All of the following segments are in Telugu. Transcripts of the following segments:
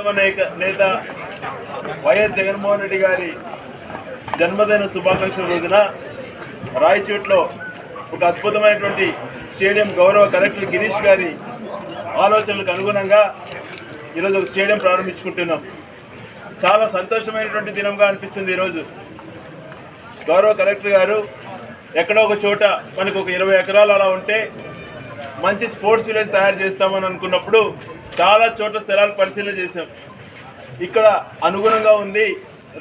ఉత్తమ నేత వైఎస్ జగన్మోహన్ రెడ్డి గారి జన్మదిన శుభాకాంక్షల రోజున రాయచోట్లో ఒక అద్భుతమైనటువంటి స్టేడియం గౌరవ కలెక్టర్ గిరీష్ గారి ఆలోచనలకు అనుగుణంగా ఈరోజు ఒక స్టేడియం ప్రారంభించుకుంటున్నాం. చాలా సంతోషమైనటువంటి దినంగా అనిపిస్తుంది ఈరోజు. గౌరవ కలెక్టర్ గారు ఎక్కడో ఒక చోట మనకు ఒక ఇరవై ఎకరాలు అలా ఉంటే మంచి స్పోర్ట్స్ విలేజ్ తయారు చేస్తామని అనుకున్నప్పుడు చాలా చోట్ల స్థలాలు పరిశీలన చేశాం. ఇక్కడ అనుగుణంగా ఉంది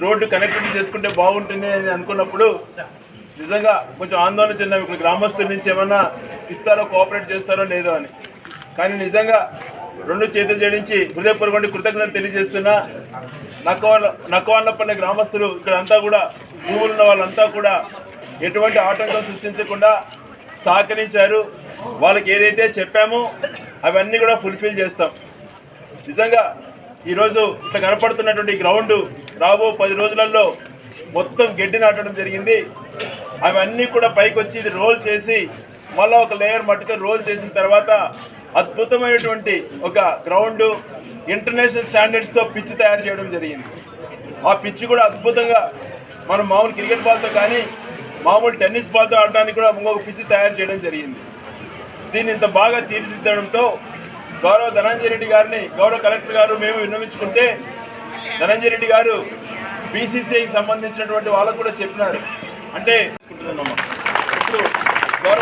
రోడ్డు కనెక్టివిటీ చేసుకుంటే బాగుంటుంది అని అనుకున్నప్పుడు నిజంగా కొంచెం ఆందోళన చెందాం. ఇక్కడ గ్రామస్తుల నుంచి ఏమన్నా ఇస్తారో కోఆపరేట్ చేస్తారో లేదో అని. కానీ నిజంగా రెండు చేతులు జడించి హృదయపూర్వకండి కృతజ్ఞతలు తెలియజేస్తున్నా నక్కవాళ్ళ నక్కవాళ్ళపల్లె గ్రామస్తులు ఇక్కడ అంతా కూడా భూములు ఉన్న వాళ్ళంతా కూడా ఎటువంటి ఆటంకం సృష్టించకుండా సహకరించారు. వాళ్ళకి ఏదైతే చెప్పామో అవన్నీ కూడా ఫుల్ఫిల్ చేస్తాం. నిజంగా ఈరోజు ఇట్లా కనపడుతున్నటువంటి గ్రౌండ్ రాబో పది రోజులలో మొత్తం గడ్డి నాటడం జరిగింది. అవన్నీ కూడా పైకి వచ్చి ఇది రోల్ చేసి మళ్ళీ ఒక లేయర్ మట్టితో రోల్ చేసిన తర్వాత అద్భుతమైనటువంటి ఒక గ్రౌండ్ ఇంటర్నేషనల్ స్టాండర్డ్స్తో పిచ్ తయారు చేయడం జరిగింది. ఆ పిచ్ కూడా అద్భుతంగా మనం మామూలు క్రికెట్ బాల్తో కానీ మామూలు టెన్నిస్ బాల్తో ఆడడానికి కూడా ఇంకొక పిచ్ తయారు చేయడం జరిగింది. దీన్ని ఇంత బాగా తీర్చిదిద్దడంతో గౌరవ ధనంజయ రెడ్డి గారిని గౌరవ కలెక్టర్ గారు మేము విన్నవించుకుంటే ధనంజయ రెడ్డి గారు బీసీసీఐకి సంబంధించినటువంటి వాళ్ళకు కూడా చెప్పినారు అంటే ఇప్పుడు గౌరవ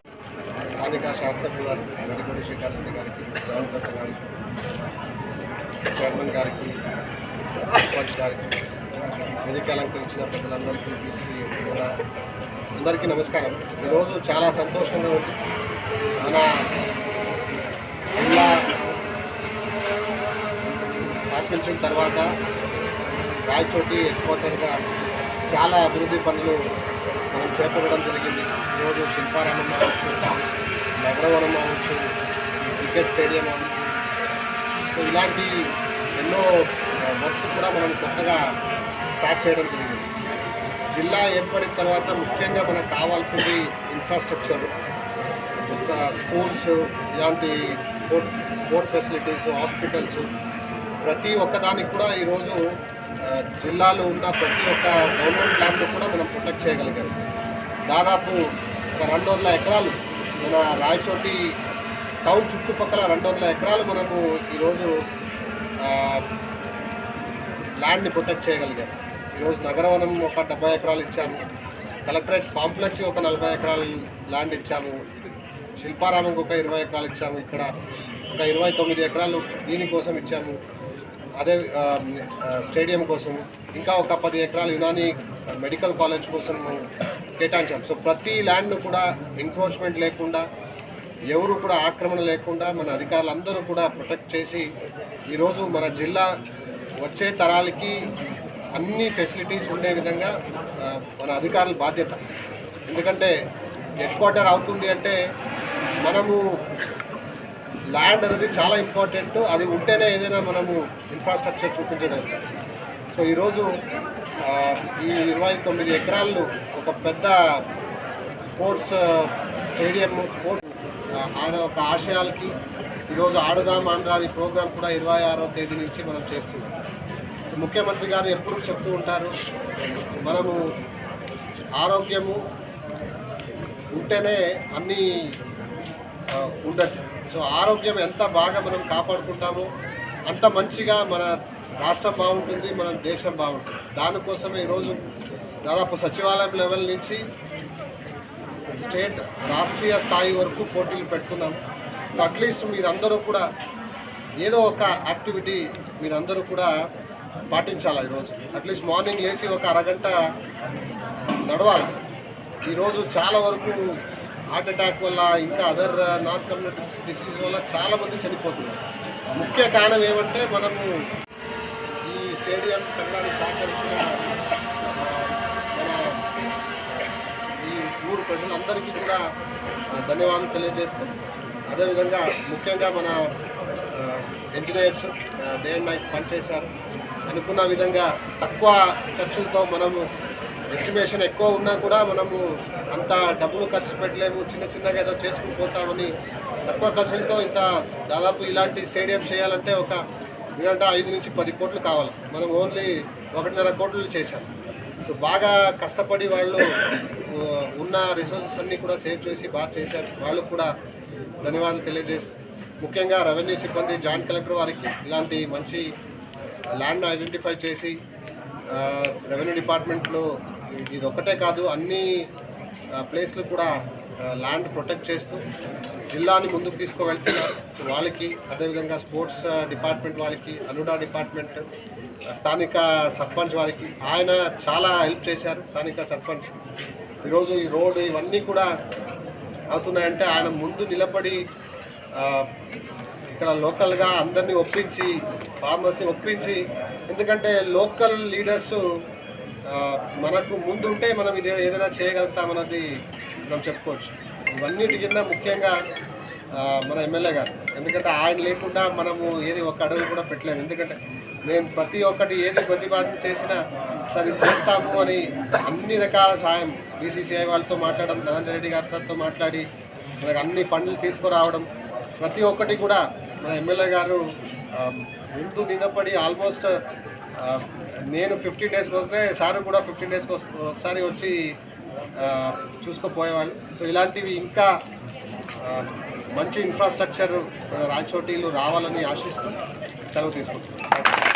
స్థానిక శాసకులు గారు శేఖర్ రెడ్డి గారికి జగన్ గారికి చైర్మన్ గారికి సర్పంచ్ గారికి వేదిక అలంకరించిన ప్రజలందరికీ బీసీ కూడా అందరికీ నమస్కారం. ఈరోజు చాలా సంతోషంగా ఉంది. మన జిల్లా పిలిచిన తర్వాత రాయచోటి హెడ్క్వార్టర్గా చాలా అభివృద్ధి పనులు మనం చేపట్టడం జరిగింది. ఈరోజు శిల్పారామం అవ్వచ్చు నగరవనం అవ్వచ్చు క్రికెట్ స్టేడియం అవ్వచ్చు సో ఇలాంటి ఎన్నో వర్క్స్ కూడా మనం కొత్తగా స్టార్ట్ చేయడం జరిగింది. జిల్లా ఏర్పడిన తర్వాత ముఖ్యంగా మనకు కావాల్సింది ఇన్ఫ్రాస్ట్రక్చర్ స్కూల్స్ ఇలాంటి స్పోర్ట్ స్పోర్ట్స్ ఫెసిలిటీస్ హాస్పిటల్స్ ప్రతి ఒక్కదానికి కూడా ఈరోజు జిల్లాలో ఉన్న ప్రతి ఒక్క గవర్నమెంట్ ల్యాండ్ కూడా మనం ప్రొటెక్ట్ చేయగలిగాం. దాదాపు ఒక రెండు వందల ఎకరాలు మన రాయచోటి టౌన్ చుట్టుపక్కల రెండు వందల ఎకరాలు మనము ఈరోజు ల్యాండ్ని ప్రొటెక్ట్ చేయగలిగాం. ఈరోజు నగరవనం ఒక డెబ్బై ఎకరాలు ఇచ్చాము. కలెక్టరేట్ కాంప్లెక్స్ ఒక నలభై ఎకరాల ల్యాండ్ ఇచ్చాము. శిల్పారామంకి ఒక ఇరవై ఎకరాలు ఇచ్చాము. ఇక్కడ ఒక ఇరవై తొమ్మిది ఎకరాలు దీనికోసం ఇచ్చాము. అదే స్టేడియం కోసం ఇంకా ఒక పది ఎకరాలు యునాని మెడికల్ కాలేజ్ కోసం కేటాయించాం. సో ప్రతి ల్యాండ్ను కూడా ఎంక్రోచ్మెంట్ లేకుండా ఎవరు కూడా ఆక్రమణ లేకుండా మన అధికారులందరూ కూడా ప్రొటెక్ట్ చేసి ఈరోజు మన జిల్లా వచ్చే తరాలకి అన్ని ఫెసిలిటీస్ ఉండే విధంగా మన అధికారుల బాధ్యత. ఎందుకంటే హెడ్ క్వార్టర్ అవుతుంది అంటే మనము ల్యాండ్ అనేది చాలా ఇంపార్టెంట్. అది ఉంటేనే ఏదైనా మనము ఇన్ఫ్రాస్ట్రక్చర్ చూపించడానికి సో ఈరోజు ఈ ఇరవై తొమ్మిది ఎకరాలు ఒక పెద్ద స్పోర్ట్స్ స్టేడియం స్పోర్ట్స్ ఆయన ఒక ఆశయాలకి ఈరోజు ఆడుదాం ఆంధ్ర అనే ప్రోగ్రాం కూడా ఇరవై ఆరో తేదీ నుంచి మనం చేస్తున్నాం. సో ముఖ్యమంత్రి గారు ఎప్పుడూ చెప్తూ ఉంటారు మనము ఆరోగ్యము ఉంటేనే అన్నీ ఆ, ఉండదు సో ఆరోగ్యం ఎంత బాగా మనం కాపాడుకుంటామో అంత మంచిగా మన రాష్ట్రం బాగుంటుంది మన దేశం బాగుంటుంది. దానికోసమే ఈరోజు దాదాపు సచివాలయం లెవెల్ నుంచి స్టేట్ రాష్ట్రీయ స్థాయి వరకు పోటీలు పెట్టుకున్నాం అట్లీస్ట్ మీరందరూ కూడా ఏదో ఒక యాక్టివిటీ మీరందరూ కూడా పాటించాలి ఈరోజు? అట్లీస్ట్ మార్నింగ్ లేచి ఒక అరగంట నడవాలి. ఈరోజు చాలా వరకు హార్ట్ అటాక్ వల్ల ఇంకా అదర్ నాన్ కమ్యూనిటీ డిసీజ్ వల్ల చాలా మంది చనిపోతున్నారు. ముఖ్య కారణం ఏమంటే మనము ఈ స్టేడియం కట్టడానికి సహకరించిన మన ఈ ఊరు ప్రజలందరికీ కూడా ధన్యవాదాలు తెలియజేస్తాం అదేవిధంగా ముఖ్యంగా మన ఇంజనీర్స్ డే అండ్ నైట్ పనిచేశారు. అనుకున్న విధంగా తక్కువ ఖర్చులతో మనము ఎస్టిమేషన్ ఎక్కువ ఉన్నా కూడా మనము అంత డబ్బులు ఖర్చు పెట్టలేము చిన్న చిన్నగా ఏదో చేసుకుని పోతామని తక్కువ ఖర్చులతో ఇంత దాదాపు ఇలాంటి స్టేడియం చేయాలంటే ఒక ఎందుకంటే ఐదు నుంచి పది కోట్లు కావాలి. మనం ఓన్లీ ఒకటిన్నర కోట్లు చేశాం. సో బాగా కష్టపడి వాళ్ళు ఉన్న రిసోర్సెస్ అన్నీ కూడా సేవ్ చేసి బాగా చేశారు. వాళ్ళకు కూడా ధన్యవాదాలు తెలియజేస్తూ ముఖ్యంగా రెవెన్యూ సిబ్బంది జాయింట్ కలెక్టర్ వారికి ఇలాంటి మంచి ల్యాండ్ ఐడెంటిఫై చేసి రెవెన్యూ డిపార్ట్మెంట్లో ఇది ఒక్కటే కాదు అన్ని ప్లేస్లు కూడా ల్యాండ్ ప్రొటెక్ట్ చేస్తూ జిల్లాని ముందుకు తీసుకువెళ్తున్నారు. వాళ్ళకి అదేవిధంగా స్పోర్ట్స్ డిపార్ట్మెంట్ వాళ్ళకి అనుడా డిపార్ట్మెంట్ స్థానిక సర్పంచ్ వారికి ఆయన చాలా హెల్ప్ చేశారు స్థానిక సర్పంచ్. ఈరోజు ఈ రోడ్డు ఇవన్నీ కూడా అవుతున్నాయంటే ఆయన ముందు నిలబడి ఇక్కడ లోకల్గా అందరినీ ఒప్పించి ఫార్మర్స్ని ఒప్పించి ఎందుకంటే లోకల్ లీడర్స్ మనకు ముందుంటే మనం ఇది ఏదైనా చేయగలుగుతామన్నది మనం చెప్పుకోవచ్చు. ఇవన్నిటి కింద ముఖ్యంగా మన ఎమ్మెల్యే గారు. ఎందుకంటే ఆయన లేకుండా మనము ఏది ఒక అడుగు కూడా పెట్టలేము. ఎందుకంటే నేను ప్రతి ఒక్కటి ఏది ప్రతిపాదన చేసినా సరే చేస్తాము అని అన్ని రకాల సాయం బీసీసీఐ వాళ్ళతో మాట్లాడడం ధనంజయ రెడ్డి గారి సార్తో మాట్లాడి మనకు అన్ని ఫండ్లు తీసుకురావడం ప్రతి ఒక్కటి కూడా మన ఎమ్మెల్యే గారు ముందు నిలబడి ఆల్మోస్ట్ నేను ఫిఫ్టీన్ డేస్కి వస్తే సార్ కూడా ఫిఫ్టీన్ డేస్కి ఒకసారి వచ్చి చూసుకుపోయేవాళ్ళు. సో ఇలాంటివి ఇంకా మంచి ఇన్ఫ్రాస్ట్రక్చర్ రాయచోటీలు రావాలని ఆశిస్తూ సెలవు తీసుకుంటున్నాను.